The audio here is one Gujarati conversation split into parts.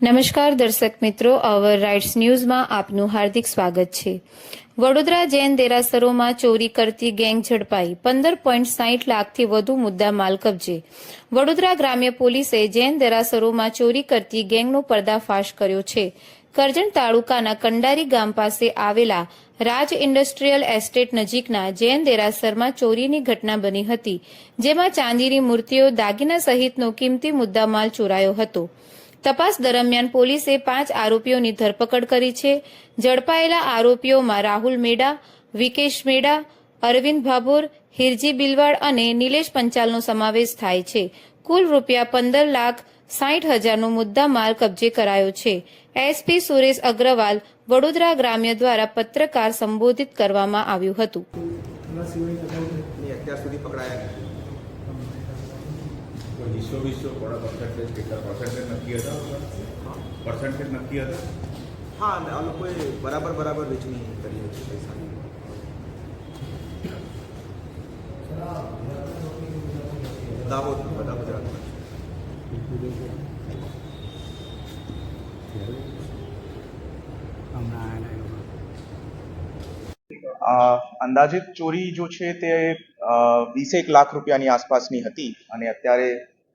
નમસ્કાર દર્શક મિત્રો અવર રાઇટ્સ ન્યૂઝમાં આપનું હાર્દિક સ્વાગત છે. વડોદરા જૈન દેરાસરોમાં ચોરી કરતી ગેંગ ઝડપાઈ. પંદર પોઈન્ટ સાહીઠ લાખથી વધુ મુદ્દા માલ કબજે. વડોદરા ગ્રામ્ય પોલીસે જૈન દેરાસરોમાં ચોરી કરતી ગેંગનો પર્દાફાશ કર્યો છે. કરજણ તાલુકાના કંડારી ગામ પાસે આવેલા રાજ ઇન્ડસ્ટ્રીયલ એસ્ટેટ નજીકના જૈન દેરાસરમાં ચોરીની ઘટના બની હતી, જેમાં ચાંદીની મૂર્તિઓ દાગીના સહિતનો કિંમતી મુદ્દામાલ ચોરાયો હતો. તપાસ દરમિયાન પોલીસે પાંચ આરોપીઓની ધરપકડ કરી છે. ઝડપાયેલા આરોપીઓમાં રાહુલ મેડા, વિકેશ મેડા, અરવિંદ ભાભોર, હિરજી બિલવાડ અને નિલેશ પંચાલનો સમાવેશ થાય છે. કુલ રૂપિયા પંદર લાખ સાઠ હજારનો મુદ્દા માલ કબજે કરાયો છે. એસપી સુરેશ અગ્રવાલ વડોદરા ગ્રામ્ય દ્વારા પત્રકાર સંબોધિત કરવામાં આવ્યું હતું. અત્યાર સુધી પકડાયા. હિસ્સો વિસ્સો થોડા પર્સન્ટેજ કેટલા? પર્સન્ટેજ નક્કી હતા પર્સન્ટેજ નક્કી હતા? હા અમે આ લોકોએ બરાબર બરાબર વેચણી કરી હતી પૈસાની દાહોદ બધા ગુજરાતમાં. અંદાજિત ચોરી જો છે તે વીસેક લાખ રૂપિયાની આસપાસની હતી. અને અત્યારે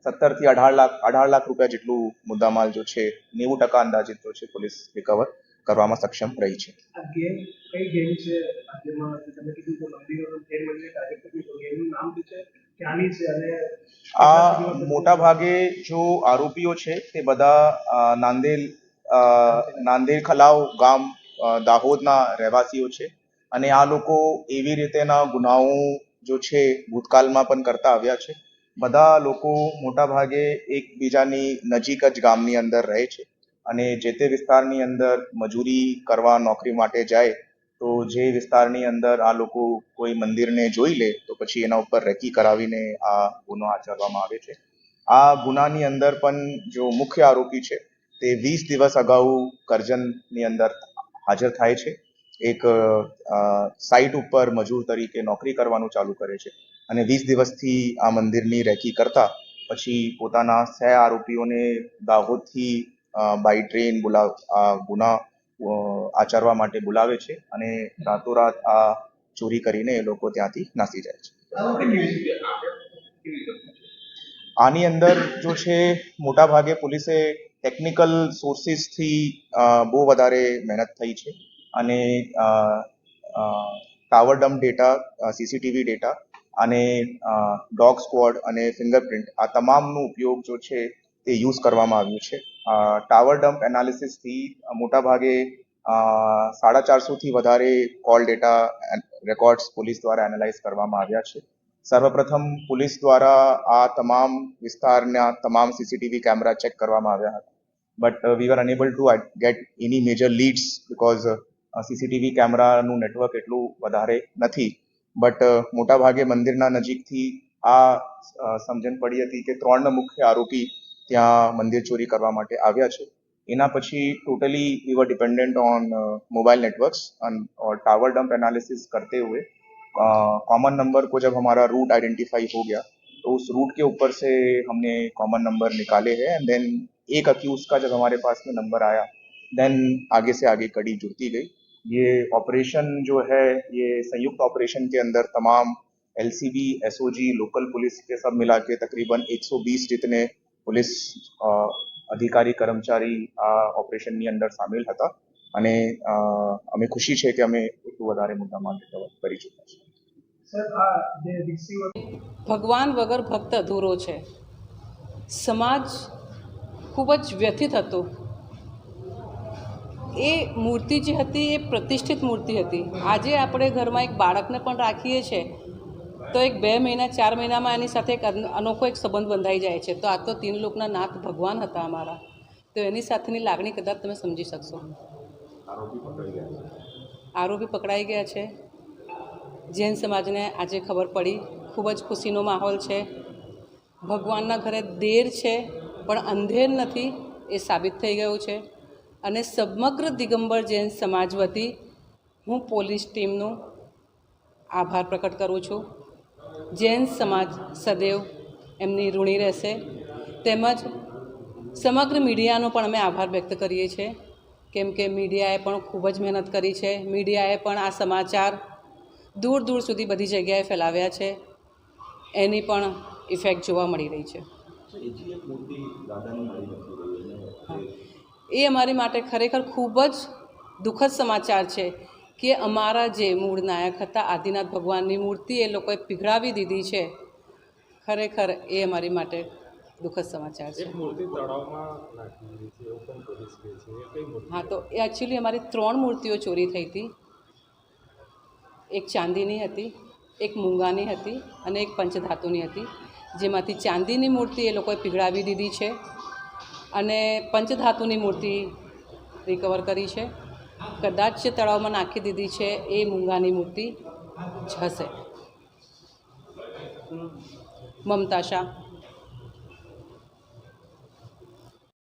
સત્તરથી અઢાર લાખ અઢાર લાખ રૂપિયા જેટલું મુદ્દામાલ જો છે નેવું ટકા અંદાજિત જો છે પોલીસ રિકવર કરવામાં સક્ષમ રહી છે. આ મોટા ભાગે જો આરોપીઓ છે તે બધા નાંદેલ નાંદેલ ખલાવ ગામ દાહોદના રહેવાસીઓ છે. અને આ લોકો એવી રીતેના ગુનાઓ જો છે ભૂતકાળમાં પણ કરતા આવ્યા છે. બધા લોકો મોટા ભાગે એકબીજાની નજીક જ ગામની અંદર રહે છે. અને જે તે વિસ્તારની અંદર મજૂરી કરવા, નોકરી માટે જાય, તો જે વિસ્તારની અંદર આ લોકો કોઈ મંદિરને જોઈ લે, તો પછી એના ઉપર રેકી કરાવીને આ ગુનો આચરવામાં આવે છે. આ ગુનાની અંદર પણ જો મુખ્ય આરોપી છે, તે વીસ દિવસ અગાઉ કરજણની અંદર હાજર થાય છે. એક સાઇટ ઉપર મજૂર તરીકે નોકરી કરવાનું ચાલુ કરે છે. અને વીસ દિવસથી આ મંદિરની રેકી કરતા, પછી પોતાના સહ આરોપીઓને દાહોદથી બાય ટ્રેન બોલાવ ગુના આચરવા માટે બોલાવે છે અને રાતોરાત આ ચોરી કરીને એ લોકો ત્યાંથી નાસી જાય છે. આની અંદર જો છે મોટા ભાગે પોલીસે ટેકનિકલ સોર્સિસથી બહુ વધારે મહેનત થઈ છે અને tower dump data CCTV data અને ડોગ સ્કોડ અને ફિંગરપ્રિન્ટ આ તમામનો ઉપયોગ જો છે તે યુઝ કરવામાં આવ્યું છે. ટાવર ડમ્પ એનાલિસિસથી મોટા ભાગે સાડા ચારસોથી વધારે કોલ ડેટા રેકોર્ડ્સ પોલીસ દ્વારા એનાલાઇઝ કરવામાં આવ્યા છે. સર્વપ્રથમ પોલીસ દ્વારા આ તમામ વિસ્તારના તમામ સીસીટીવી કેમેરા ચેક કરવામાં આવ્યા હતા. But we are unable to get any major leads because CCTV કેમેરાનું નેટવર્ક એટલું વધારે નથી. બટ મોટા ભાગે મંદિરના નજીકથી આ અ, સમજણ પડી હતી કે ત્રણ મુખ્ય આરોપી ત્યાં મંદિર ચોરી કરવા માટે આવ્યા છે એના પછી totally we are dependent on mobile networks और टावर डंप एनालिसिस करते हुए कॉमन नंबर को जब हमारा रूट आइडेंटिफाई हो गया तो उस रूट के ऊपर से हमने कॉमन नंबर निकाले हैं एंड देन एक अक्यूज का जब हमारे पास में नंबर आया देन आगे से आगे कड़ी जुड़ती गई ये ऑपरेशन जो है ये संयुक्त ऑपरेशन के अंदर तमाम एलसीबी एसओजी लोकल पुलिस के सब मिला के तकरीबन 120 जितने पुलिस અ, અધિકારી કર્મચારી આ ઓપરેશનની અંદર સામેલ હતા અને અ, અમે ખુશી છે કે અમે એટલું વધારે મુદ્દામાં રિકવર કરી ચૂક્યા છીએ સર આ જે રિસીવર ભગવાન વગર ભક્ત અધૂરો છે સમાજ ખૂબ જ વ્યથિત હતો એ મૂર્તિ જે હતી એ પ્રતિષ્ઠિત મૂર્તિ હતી. આજે આપણે ઘરમાં એક બાળકને પણ રાખીએ છીએ તો એક બે મહિના ચાર મહિનામાં એની સાથે એક અનોખો એક સંબંધ બંધાઈ જાય છે. તો આ તો તીન લોકના નાથ ભગવાન હતા અમારા. તો એની સાથેની લાગણી કદાચ તમે સમજી શકશો. આરોપી પકડાઈ ગયા છે. આરોપી પકડાઈ ગયા છે. જૈન સમાજને આજે ખબર પડી. ખૂબ જ ખુશીનો માહોલ છે. ભગવાનના ઘરે દેર છે પણ અંધેર નથી એ સાબિત થઈ ગયું છે. અને સમગ્ર દિગંબર જૈન સમાજ વતી હું પોલીસ ટીમનું આભાર પ્રકટ કરું છું. જૈન સમાજ સદૈવ એમની ઋણી રહેશે. તેમજ સમગ્ર મીડિયાનો પણ અમે આભાર વ્યક્ત કરીએ છીએ. કેમ કે મીડિયાએ પણ ખૂબ જ મહેનત કરી છે. મીડિયાએ પણ આ સમાચાર દૂર દૂર સુધી બધી જગ્યાએ ફેલાવ્યા છે. એની પણ ઇફેક્ટ જોવા મળી રહી છે. એ અમારી માટે ખરેખર ખૂબ જ દુઃખદ સમાચાર છે કે અમારા જે મૂળ નાયક હતા આદિનાથ ભગવાનની મૂર્તિ એ લોકોએ પીગળાવી દીધી છે. ખરેખર એ અમારી માટે દુઃખદ સમાચાર છે. હા તો એ એકચ્યુઅલી અમારી ત્રણ મૂર્તિઓ ચોરી થઈ હતી. એક ચાંદીની હતી એક મૂંગાની હતી અને એક પંચધાતુની હતી. જેમાંથી ચાંદીની મૂર્તિ એ લોકોએ પીગળાવી દીધી છે. અને પંચધાતુની મૂર્તિ રિકવર કરી છે. કદાચ તળાવમાં નાખી દીધી છે એ મૂંગાની મૂર્તિ હશે. મમતા શાહ.